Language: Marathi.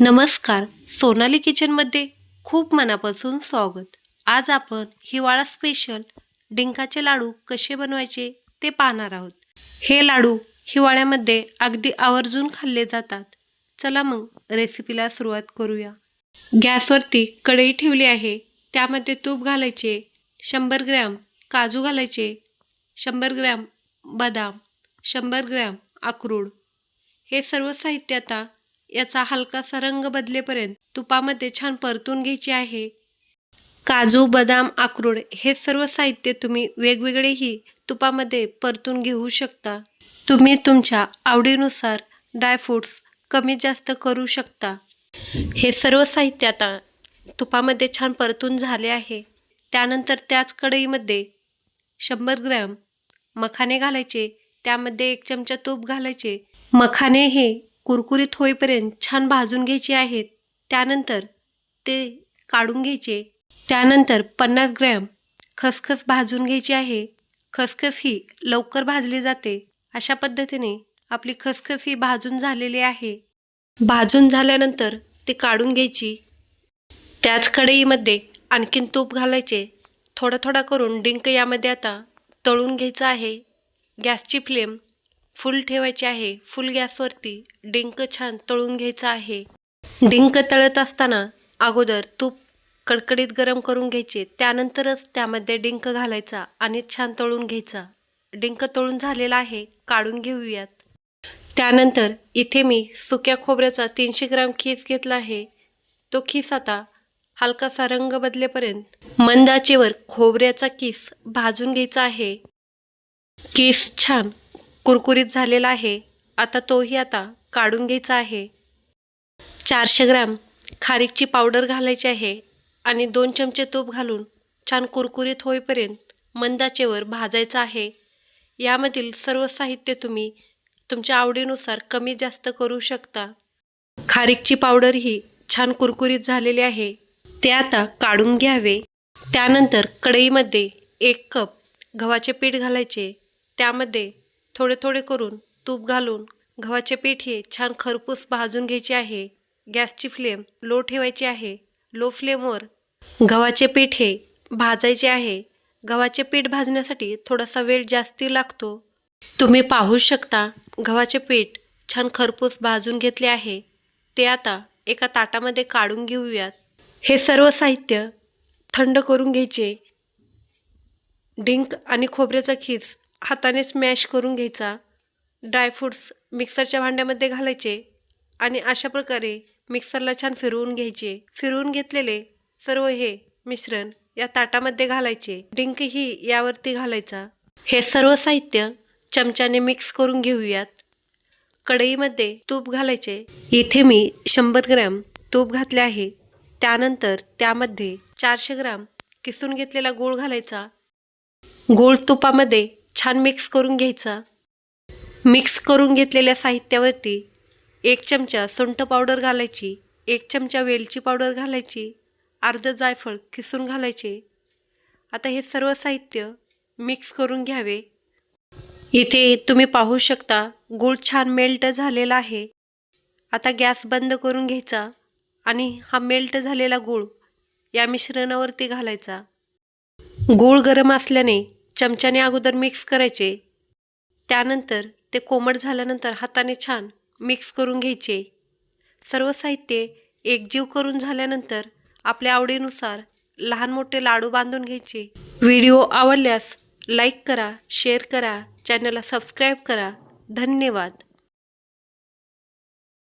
नमस्कार सोनाली किचनमध्ये खूप मनापासून स्वागत. आज आपण हिवाळा स्पेशल डिंकाचे लाडू कसे बनवायचे ते पाहणार आहोत. हे लाडू हिवाळ्यामध्ये अगदी आवर्जून खाल्ले जातात. चला मग रेसिपीला सुरुवात करूया. गॅसवरती कढई ठेवली आहे. त्यामध्ये तूप घालायचे शंभर ग्रॅम काजू घालायचे शंभर ग्रॅम बदाम शंभर ग्रॅम अक्रोड. हे सर्व साहित्य आता याचा हलकासा रंग बदलेपर्यंत तुपामध्ये छान परतून घ्यायचे आहे. काजू बदाम अक्रोड हे सर्व साहित्य तुम्ही वेगवेगळेही तुपामध्ये परतून घेऊ शकता. तुम्ही तुमच्या आवडीनुसार ड्रायफ्रूट्स कमी जास्त करू शकता. हे सर्व साहित्य आता तुपामध्ये छान परतून झाले आहे. त्यानंतर त्याच कढईमध्ये शंभर ग्रॅम मखाने घालायचे. त्यामध्ये एक चमचा तूप घालायचे. मखाने हे कुरकुरीत होईपर्यंत छान भाजून घ्यायचे आहेत. त्यानंतर ते काढून घ्यायचे. त्यानंतर पन्नास ग्रॅम खसखस भाजून घ्यायची आहे. खसखस ही लवकर भाजली जाते. अशा पद्धतीने आपली खसखस ही भाजून झालेली आहे. भाजून झाल्यानंतर ते काढून घ्यायची. त्याच कढईमध्ये आणखीन तूप घालायचे. थोडा थोडा करून डिंक यामध्ये आता तळून घ्यायचं आहे. गॅसची फ्लेम फुल ठेवायची आहे. फुल गॅसवरती डिंक छान तळून घ्यायचं आहे. डिंक तळत असताना अगोदर तूप कडकडीत गरम करून घ्यायचे. त्यानंतरच त्यामध्ये डिंक घालायचा आणि छान तळून घ्यायचा. डिंक तळून झालेला आहे. काढून घेऊयात. त्यानंतर इथे मी सुक्या खोबऱ्याचा तीनशे ग्राम खीस घेतला आहे. तो खीस आता हलकासा रंग बदलेपर्यंत मंदाचेवर खोबऱ्याचा किस भाजून घ्यायचा आहे. किस छान कुरकुरीत झालेला आहे. आता तोही आता काढून घ्यायचा आहे. चारशे ग्राम खारीकची पावडर घालायची आहे आणि दोन चमचे तूप घालून छान कुरकुरीत होईपर्यंत मंदाचेवर भाजायचं आहे. यामधील सर्व साहित्य तुम्ही तुमच्या आवडीनुसार कमी जास्त करू शकता. खारीकची पावडर ही छान कुरकुरीत झालेली आहे. ते आता काढून घ्यावे. त्यानंतर कढईमध्ये एक कप गव्हाचे पीठ घालायचे. त्यामध्ये थोडे थोडे करून तूप घालून गव्हाचे पीठ हे छान खरपूस भाजून घ्यायचे आहे. गॅसची फ्लेम लो ठेवायची आहे. लो फ्लेमवर गव्हाचे पीठ हे भाजायचे आहे. गव्हाचे पीठ भाजण्यासाठी थोडासा वेळ जास्ती लागतो. तुम्ही पाहू शकता गव्हाचे पीठ छान खरपूस भाजून घेतले आहे. ते आता एका ताटामध्ये काढून घेऊयात. हे सर्व साहित्य थंड करून घ्यायचे. डिंक आणि खोबऱ्याचा खीस हाताने स्मॅश करून घ्यायचा. ड्रायफ्रूट्स मिक्सरच्या भांड्यामध्ये घालायचे आणि अशा प्रकारे मिक्सरला छान फिरवून घ्यायचे. फिरवून घेतलेले सर्व हे मिश्रण या ताटामध्ये घालायचे. डिंक ही यावरती घालायचा. हे सर्व साहित्य चमच्याने मिक्स करून घेऊयात. कढईमध्ये तूप घालायचे. इथे मी शंभर ग्रॅम तूप घातले आहे. त्यानंतर त्यामध्ये चारशे ग्राम किसून घेतलेला गूळ घालायचा. गूळ तुपामध्ये छान मिक्स करून घ्यायचा. मिक्स करून घेतलेल्या साहित्यावरती एक चमचा सुंठ पावडर घालायची एक चमचा वेलची पावडर घालायची अर्ध जायफळ किसून घालायचे. आता हे सर्व साहित्य मिक्स करून घ्यावे. इथे तुम्ही पाहू शकता गूळ छान मेल्ट झालेला आहे. आता गॅस बंद करून घ्यायचा आणि हा मेल्ट झालेला गूळ या मिश्रणावरती घालायचा. गूळ गरम असल्याने चमच्याने अगोदर मिक्स करायचे. त्यानंतर ते कोमट झाल्यानंतर हाताने छान मिक्स करून घ्यायचे. सर्व साहित्य एकजीव करून झाल्यानंतर आपल्या आवडीनुसार लहान मोठे लाडू बांधून घ्यायचे. व्हिडिओ आवडल्यास लाईक करा शेअर करा चॅनलला सबस्क्राईब करा. धन्यवाद.